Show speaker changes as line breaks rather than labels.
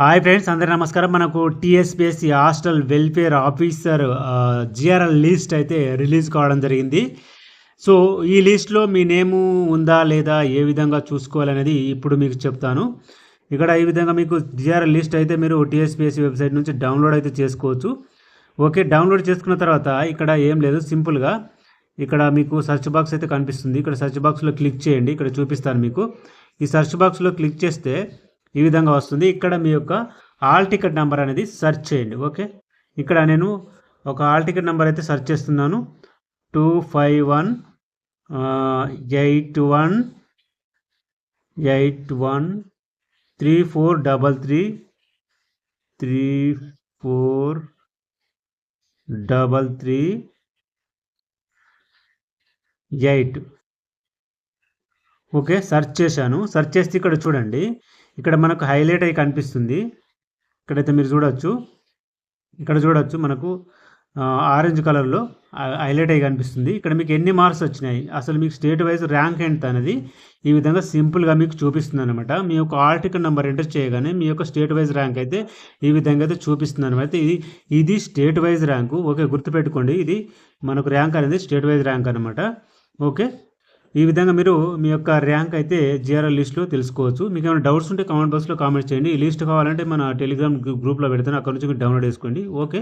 Hi friends అందరి నమస్కారం. మనకు TSPSC hostel welfare officer GRL list అయితే రిలీజ్ కావడం జరిగింది. సో ఈ లిస్ట్లో మీ నేము ఉందా లేదా ఏ విధంగా చూసుకోవాలనేది ఇప్పుడు మీకు చెప్తాను. ఇక్కడ ఈ విధంగా మీకు జిఆర్ఎల్ లిస్ట్ అయితే మీరు టీఎస్పిఎస్సి వెబ్సైట్ నుంచి డౌన్లోడ్ అయితే చేసుకోవచ్చు. ఓకే డౌన్లోడ్ చేసుకున్న తర్వాత ఇక్కడ ఏం లేదు సింపుల్గా ఇక్కడ మీకు సెర్చ్ బాక్స్ అయితే కనిపిస్తుంది. ఇక్కడ సెర్చ్ బాక్స్లో క్లిక్ చేయండి ఇక్కడ చూపిస్తాను మీకు. ఈ సెర్చ్ బాక్స్లో క్లిక్ చేస్తే ఈ విధంగా వస్తుంది. ఇక్కడ మీ యొక్క ఆల్ టికెట్ నెంబర్ అనేది సెర్చ్ చేయండి. ఓకే? ఇక్కడ నేను ఒక ఆల్ టికెట్ నెంబర్ అయితే సెర్చ్ చేస్తున్నాను. Two five one eight one eight one three four double three three four double three eight. Okay? Search చేశాను. సెర్చ్ చేస్తే ఇక్కడ చూడండి. ఇక్కడ మనకు హైలైట్ అయి కనిపిస్తుంది. ఇక్కడైతే మీరు చూడవచ్చు ఇక్కడ చూడవచ్చు మనకు ఆరెంజ్ కలర్లో హైలైట్ అయి కనిపిస్తుంది. ఇక్కడ మీకు ఎన్ని మార్క్స్ వచ్చినాయి? అసలు మీకు స్టేట్ వైజ్ ర్యాంక్ ఎంత అనేది ఈ విధంగా సింపుల్గా మీకు చూపిస్తుంది అనమాట మీ యొక్క ఆర్టికల్ నెంబర్ ఎంటర్ చేయగానే మీ యొక్క స్టేట్ వైజ్ ర్యాంక్ అయితే ఈ విధంగా అయితే చూపిస్తుంది అనమాట ఇది ఇది స్టేట్ వైజ్ ర్యాంకు. ఓకే గుర్తుపెట్టుకోండి. ఇది మనకు ర్యాంక్ అనేది స్టేట్ వైజ్ ర్యాంక్ అనమాట ఓకే? ఈ విధంగా మీరు మీ యొక్క ర్యాంక్ అయితే జిఆర్ఎల్ లిస్ట్లో తెలుసుకోవచ్చు. మీకు ఏమైనా డౌట్స్ ఉంటే కామెంట్ బాక్స్లో కామెంట్ చేయండి. ఈ లిస్ట్ కావాలంటే మన టెలిగ్రామ్ గ్రూప్లో పెడతాను. అక్కడ నుంచి మీరు డౌన్లోడ్ చేసుకోండి. ఓకే?